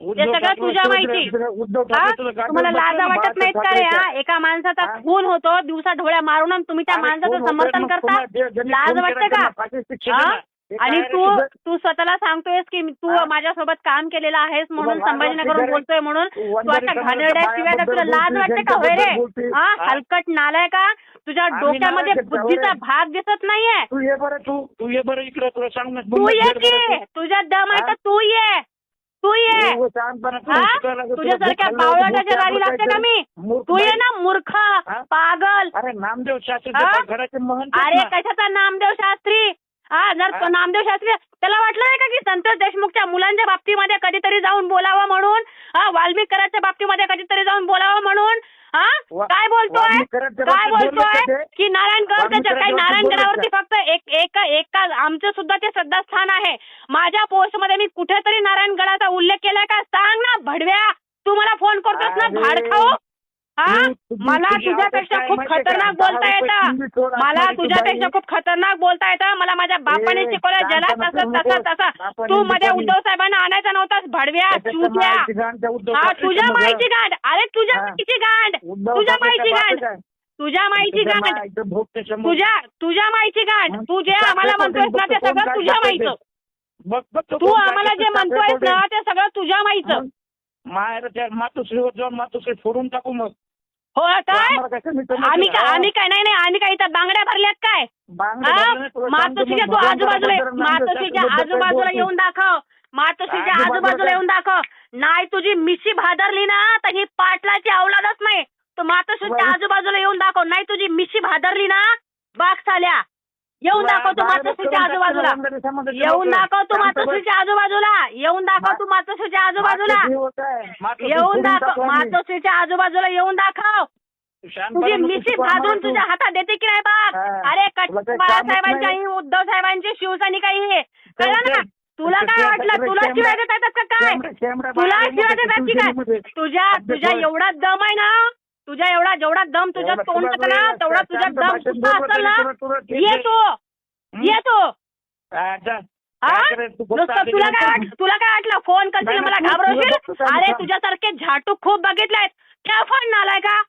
सगळं तुझ्या माहिती. तुम्हाला लाज वाटत नाहीत का रे हा? एका माणसाचा? खून होतो दिवसा ढोळ्या मारून तुम्ही त्या माणसाचं? समर्थन करता लाज वाटते का? आणि तू? तू स्वतःला सांगतोयस की तू? माझ्यासोबत काम केलेलं आहेस म्हणून तुला लाज संभाजीनगरहून वाटते का रे? बोलतोय म्हणून तू तू वंजारी अशा समाजाच्या घाणेरड्या शिव्या तुला लाज वाटते का होय रे? हलकट नालाय का तुझ्या डोक्यामध्ये बुद्धीचा? भाग दिसत नाहीये तू ये बरं तू तू ये बरं इकडे तुला सांग ना तू ये की तुझ्या दम आहे? तर तू ये हा? तुला तुझ्यासारख्या बावळटाच्या गाडी लागते का मी तू ये. ना मूर्ख हा? पागल अरे नामदेव हा? शास्त्रीच्या घराचे महंत आहेत अरे ना. कशाचा नामदेव शास्त्री हा जर हा? नामदेव शास्त्री त्याला वाटलं नाही का की संतोष देशमुखच्या मुलांच्या बाबतीमध्ये कधीतरी जाऊन बोलावं म्हणून हा वाल्मिकराच्या बाबतीमध्ये कधीतरी जाऊन बोलावं म्हणून हा वा- काय बोलतोय वाल्मिकराच्या काय बाबतीत बोलले बोलतोय का ते? की नारायणगड त्याच्या वाल्मिकराच्या काही बाबतीत नारायणगडावरती बोलले फक्त एक एका एका आमचं सुद्धा ते श्रद्धास्थान आहे. माझ्या पोस्टमध्ये मी कुठेतरी नारायणगडाचा उल्लेख केलाय का? सांग ना भडव्या. तू मला फोन करतोस ना अरे, भाड खाऊ हा मला तुझी तुझ्यापेक्षा खूप? खतरनाक बोलता येतं. मला तुझ्यापेक्षा. खूप खतरनाक बोलता येतं. मला माझ्या बापाने शिकवलं ज्याला तसं तसं. तसं. तू मध्ये उद्धव साहेबांना आणायचा नव्हतास भडव्या माहिती हा ठाकरेच्या तुझ्या. माहिती गांड. अरे तुझ्या. माहितीची गांड. तुझ्या माहिती गांड? तुझ्या माईचं त्याच्यामुळे. तुझ्या तुझ्या गांड हं? तू जे आम्हाला म्हणतोयस ना ते सगळं तुझ्या माहिचं ते. आम्हाला जे म्हणतोयस ना. ते सगळं तुझ्या माहेर त्या मातोश्रीवर जाऊन मातोश्री फोडून टाकू मग हो काय? आम्ही काय हा. आम्ही काय नाही नाही आम्ही काय इथं बांगड्या भरल्यात काय मातोश्रीच्या तू आजूबाजूला मातोश्रीच्या आजूबाजूला. येऊन दाखव मातोश्रीच्या आजूबाजूला? येऊन दाखव नाही तुझी मिशी भादरली ना तर ही पाटलाची अवलादच नाही तू मातोश्रीच्या. आजूबाजूला येऊन दाखव नाही तुझी मिशी भादरली ना बाग साल्या येऊन दाखव तू मातोश्रीच्या आजूबाजूला येऊन. दाखव तू. मातोश्रीच्या आजूबाजूला येऊन दाखव तू मातोश्रीच्या आजूबाजूला आहे. येऊन दाखव. मातोश्रीच्या आजूबाजूला येऊन दाखव तुझी मिशी भाजून. तुझ्या हातात देते की नाही हा. अरे तुला काही कामच बाळासाहेबांची नाही. आई उद्धव साहेबांची शिवसैनिक आई हे कळलं ना तुला काय वाटलं तुला शिवाय देत येतात का काय तुला शिवाय देतात की काय. तुझ्या तुझ्या. एवढा दम आहे ना तुझ्या एवढा जेवढा दम तुझ्या एवढा तोंड तुला ना तेवढा शांत तुझा दम सुद्धा असेल ना ये आहे. तू. हं? ये तू. तुला काय वाट तुला काय वाटलं? फोन करशील मला घाबरवशील? अरे. तुझ्यासारखे झाटू खूप बघितलेत. त्या फोन नालाय का?